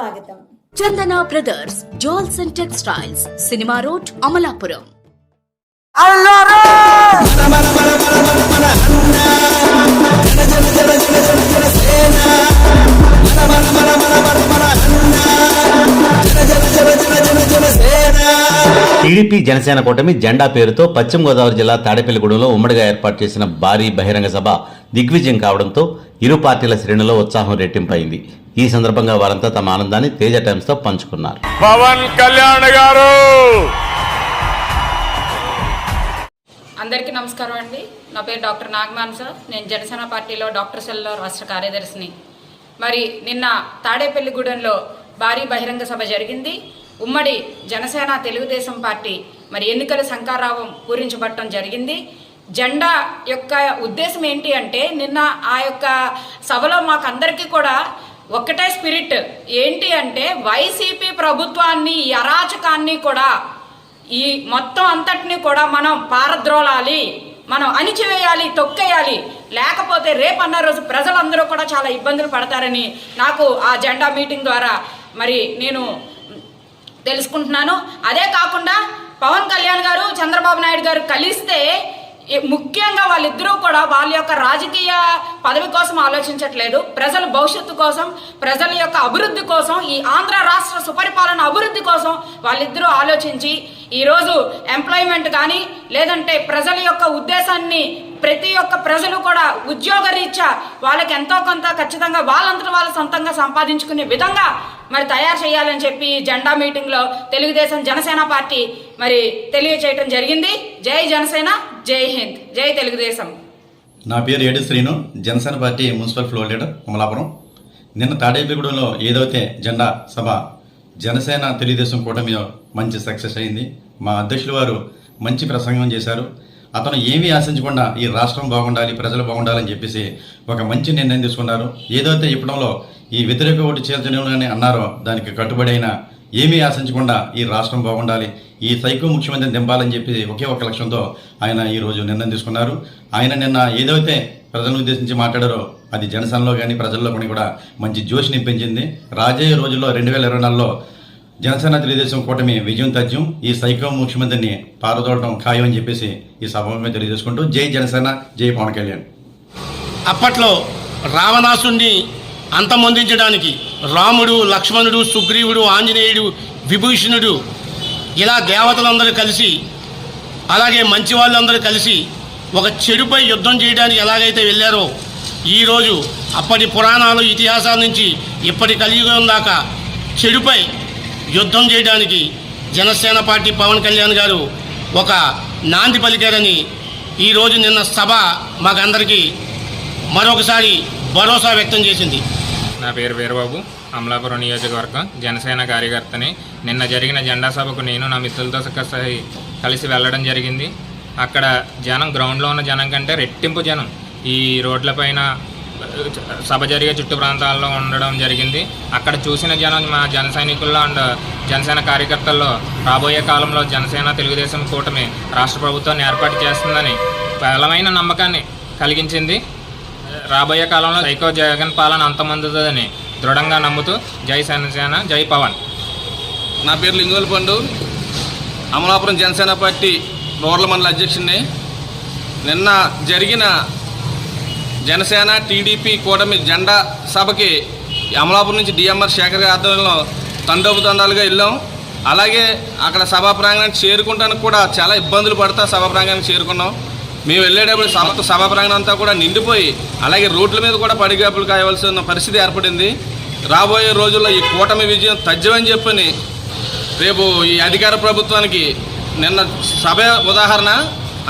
స్వాగతం. Chandana brothers jewels and textiles cinema road Amalapuram. TDP Janasena కూటమి జెండా పేరుతో పశ్చిమ గోదావరి జిల్లా తాడేపల్లిగూడెంలో ఉమ్మడిగా ఏర్పాటు చేసిన భారీ బహిరంగ సభ దిగ్విజయం కావడంతో ఇరు పార్టీల శ్రేణులో ఉత్సాహం రెట్టింపైంది. ఈ సందర్భంగా వారంతా తమ ఆనందాన్ని తేజ టైమ్స్తో పంచుకున్నారు. పవన్ కళ్యాణ్ గారు! అందరికీ నమస్కారం అండి. నా పేరు డాక్టర్ నాగమాన్ సార్. నేను జనసేన పార్టీలో డాక్టర్ సెల్లో రాష్ట్ర కార్యదర్శిని. మరి నిన్న తాడేపల్లిగూడెంలో భారీ బహిరంగ సభ జరిగింది. ఉమ్మడి జనసేన తెలుగుదేశం పార్టీ మరి ఎన్నికల శంకారావం పూరించబట్టడం జరిగింది. జెండా యొక్క ఉద్దేశం ఏంటి అంటే నిన్న ఆ యొక్క సభలో మాకు అందరికీ కూడా ఒక్కటే స్పిరిట్. ఏంటి అంటే వైసీపీ ప్రభుత్వాన్ని ఈ అరాచకాన్ని కూడా ఈ మొత్తం అంతటిని కూడా మనం పారద్రోలాలి మనం అణిచివేయాలి తొక్కేయాలి. లేకపోతే రేపన్న రోజు ప్రజలందరూ కూడా చాలా ఇబ్బందులు పడతారని నాకు ఆ జెండా మీటింగ్ ద్వారా మరి నేను తెలుసుకుంటున్నాను. అదే కాకుండా పవన్ కళ్యాణ్ గారు చంద్రబాబు నాయుడు గారు కలిస్తే ముఖ్యంగా వాళ్ళిద్దరూ కూడా వాళ్ళ యొక్క రాజకీయ పదవి కోసం ఆలోచించట్లేదు. ప్రజల భవిష్యత్తు కోసం ప్రజల యొక్క అభివృద్ధి కోసం ఈ ఆంధ్ర రాష్ట్ర సుపరిపాలన అభివృద్ధి కోసం వాళ్ళిద్దరూ ఆలోచించి ఈరోజు ఎంప్లాయ్మెంట్ కానీ లేదంటే ప్రజల యొక్క ఉద్దేశాన్ని ప్రతి ఒక్క ప్రజలు కూడా ఉద్యోగ రీత్యా వాళ్ళకి ఎంతో కొంత ఖచ్చితంగా వాళ్ళంతట వాళ్ళ సొంతంగా సంపాదించుకునే విధంగా మరి తయారు చేయాలని చెప్పి జెండా మీటింగ్లో తెలుగుదేశం జనసేన పార్టీ మరి తెలియచేయటం జరిగింది. జై జనసేన జై హింద్. జై తెలుగుదేశం. నా పేరు ఏడు Srinu Janasena party municipal floor leader Kamalapuram నిన్న తాడేపల్లిగూడెంలో ఏదైతే జెండా సభ జనసేన తెలుగుదేశం కూటమి మంచి సక్సెస్ అయింది. మా అధ్యక్షులు వారు మంచి ప్రసంగం చేశారు. అతను ఏమీ ఆశించకుండా ఈ రాష్ట్రం బాగుండాలి ప్రజలు బాగుండాలని చెప్పేసి ఒక మంచి నిర్ణయం తీసుకున్నారు. ఏదైతే ఇప్పడంలో ఈ వ్యతిరేక ఓటు చేర్చని అన్నారో దానికి కట్టుబడి అయినా ఏమీ ఆశించకుండా ఈ రాష్ట్రం బాగుండాలి ఈ సైకో ముఖ్యమంత్రిని దింపాలని చెప్పి ఒకే ఒక లక్ష్యంతో ఆయన ఈ రోజు నిర్ణయం తీసుకున్నారు. ఆయన నిన్న ఏదైతే ప్రజలను ఉద్దేశించి మాట్లాడారో అది జనసేనలో కానీ ప్రజల్లో కానీ కూడా మంచి జోష్ నింపించింది. రాజయ్య రోజుల్లో రెండు వేల ఇరవై నాలుగులో జనసేన తెలుగుదేశం కూటమి విజయం తథ్యం ఈ సైకో ముఖ్యమంత్రిని పారదోడటం ఖాయం అని చెప్పేసి ఈ సభ తెలియజేసుకుంటూ జై జనసేన జై పవన్ కళ్యాణ్. అప్పట్లో రావణాసుని అంతమొందించడానికి రాముడు లక్ష్మణుడు సుగ్రీవుడు ఆంజనేయుడు విభూషణుడు ఇలా దేవతలందరూ కలిసి అలాగే మంచి వాళ్ళందరూ కలిసి ఒక చెడుపై యుద్ధం చేయడానికి ఎలాగైతే వెళ్ళారో ఈరోజు అప్పటి పురాణాలు ఇతిహాసాల నుంచి ఇప్పటి కలియుగం దాకా చెడుపై యుద్ధం చేయడానికి జనసేన పార్టీ పవన్ కళ్యాణ్ గారు ఒక నాంది పలికారని ఈరోజు నిన్న సభ మాకందరికీ మరొకసారి భరోసా వ్యక్తం చేసింది. నా పేరు వీరబాబు. అమలాపురం నియోజకవర్గం జనసేన కార్యకర్తని. నిన్న జరిగిన జెండా సభకు నేను నా మిత్రులతో సహా కలిసి వెళ్ళడం జరిగింది. అక్కడ జనం గ్రౌండ్లో ఉన్న జనం కంటే రెట్టింపు జనం ఈ రోడ్లపైన సభ జరిగే చుట్టు ప్రాంతాల్లో ఉండడం జరిగింది. అక్కడ చూసిన జనం మా జన సైనికుల్లో అండ్ జనసేన కార్యకర్తల్లో రాబోయే కాలంలో జనసేన తెలుగుదేశం కూటమి రాష్ట్ర ప్రభుత్వాన్ని ఏర్పాటు చేస్తుందని బలమైన నమ్మకాన్ని కలిగించింది. రాబోయే కాలంలో సైకో జగన్ పాలన అంతమందుతుందని దృఢంగా నమ్ముతూ జై జనసేన జై పవన్. నా పేరు లింగోల్ పండు. అమలాపురం జనసేన పార్టీ రూరల్ మండల అధ్యక్షుడిని. నిన్న జరిగిన జనసేన టీడీపీ కూటమి జెండా సభకి అమలాపురం నుంచి డిఎంఆర్ శేఖర్ గారి ఆధ్వర్యంలో తండోపు తండాలుగా వెళ్ళాం. అలాగే అక్కడ సభా ప్రాంగణానికి చేరుకుంటానికి కూడా చాలా ఇబ్బందులు పడతా సభా ప్రాంగణానికి చేరుకున్నాం. మేము వెళ్ళేటప్పుడు సభ సభా ప్రాంగణం అంతా కూడా నిండిపోయి అలాగే రోడ్ల మీద కూడా పడిగాపులు కాయవలసిన పరిస్థితి ఏర్పడింది. రాబోయే రోజుల్లో ఈ కూటమి విజయం తథ్యమని చెప్పని రేపు ఈ అధికార ప్రభుత్వానికి నిన్న సభ ఉదాహరణ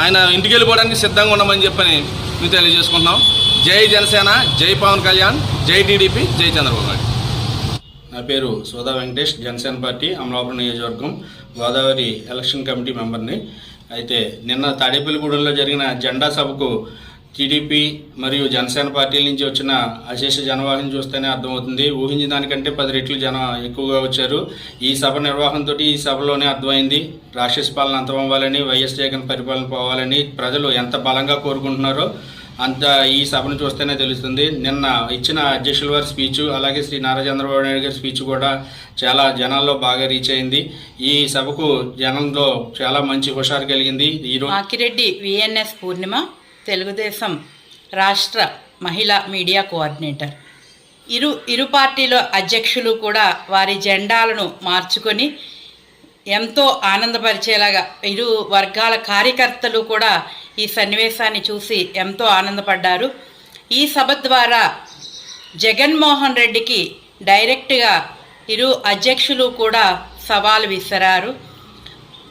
ఆయన ఇంటికి వెళ్ళిపోవడానికి సిద్ధంగా ఉండమని చెప్పని మేము తెలియజేసుకుంటున్నాం. జై జనసేన జై పవన్ కళ్యాణ్ జై టీడీపీ జై చంద్రబాబు నాయుడు. నా పేరు సోదా వెంకటేష్ జనసేన పార్టీ అమలాపురం నియోజకవర్గం గోదావరి ఎలక్షన్ కమిటీ మెంబర్ని. అయితే నిన్న తాడేపల్లిగూడెంలో జరిగిన జెండా సభకు టీడీపీ మరియు జనసేన పార్టీల నుంచి వచ్చిన అశేష జనవాహం చూస్తేనే అర్థమవుతుంది. ఊహించిన దానికంటే పది రెట్లు జనం ఎక్కువగా వచ్చారు. ఈ సభ నిర్వహణతో ఈ సభలోనే అర్థమైంది. రాక్షస పాలన అంతమవ్వాలని వైఎస్ జగన్ పరిపాలన పోవాలని ప్రజలు ఎంత బలంగా కోరుకుంటున్నారో అంత ఈ సభను చూస్తేనే తెలుస్తుంది. నిన్న ఇచ్చిన అధ్యక్షుల వారి స్పీచ్ అలాగే శ్రీ నారా చంద్రబాబు నాయుడు గారి స్పీచ్ కూడా చాలా జనాల్లో బాగా రీచ్ అయింది. ఈ సభకు జనంలో చాలా మంచి హుషారు కలిగింది. ఈరోజు మాకిరెడ్డి విఎన్ఎస్ పూర్ణిమ తెలుగుదేశం రాష్ట్ర మహిళా మీడియా కోఆర్డినేటర్. ఇరు ఇరు పార్టీల అధ్యక్షులు కూడా వారి జెండాలను మార్చుకొని ఎంతో ఆనందపరిచేలాగా ఇరు వర్గాల కార్యకర్తలు కూడా ఈ సన్నివేశాన్ని చూసి ఎంతో ఆనందపడ్డారు. ఈ సభ ద్వారా జగన్మోహన్ రెడ్డికి డైరెక్ట్గా ఇరు అధ్యక్షులు కూడా సవాలు విసిరారు.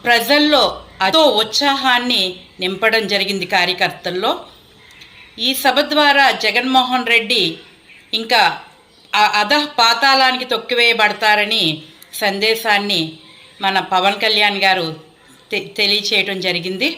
ప్రజల్లో అతో ఉత్సాహాన్ని నింపడం జరిగింది కార్యకర్తల్లో. ఈ సభ ద్వారా జగన్మోహన్ రెడ్డి ఇంకా అధ పాతాళానికి తొక్కివేయబడతారని సందేశాన్ని మన పవన్ కళ్యాణ్ గారు తె- తెలియచేయటం జరిగింది.